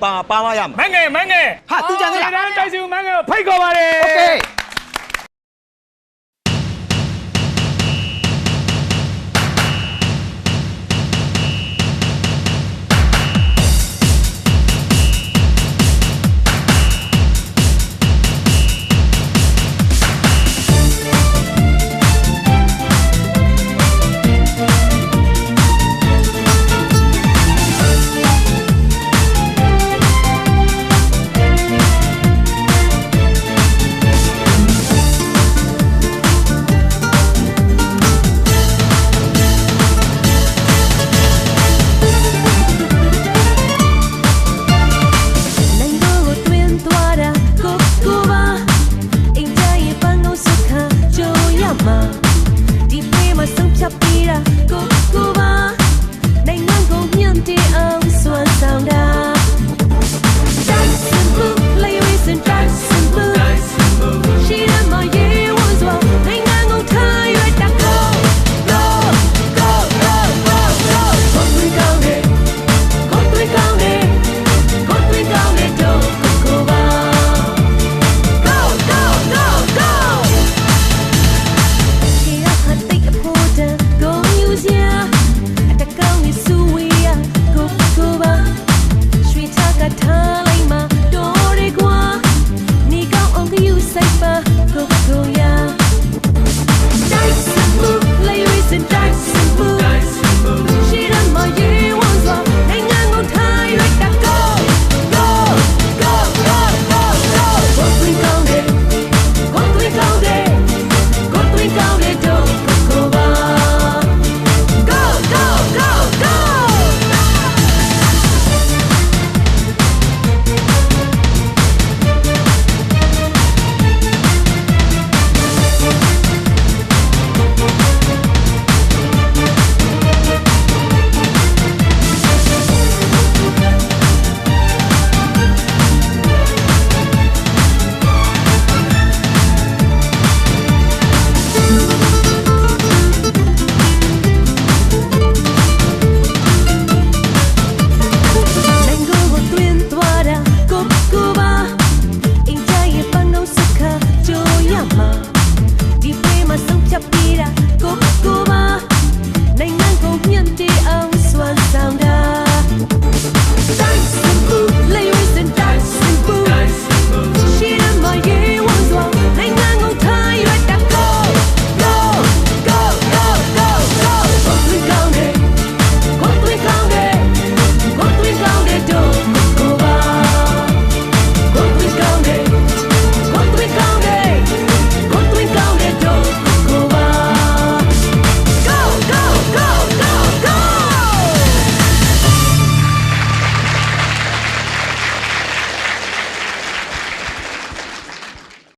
ပါပါမရမှာ မန်းငယ်မန်းငယ် ဟာသူကြံခဲ့လား တန်းတိုက်စုမန်းငယ်ကိုဖိတ်ခေါ်ပါတယ် โอเค be you safer. Go, go, yeah.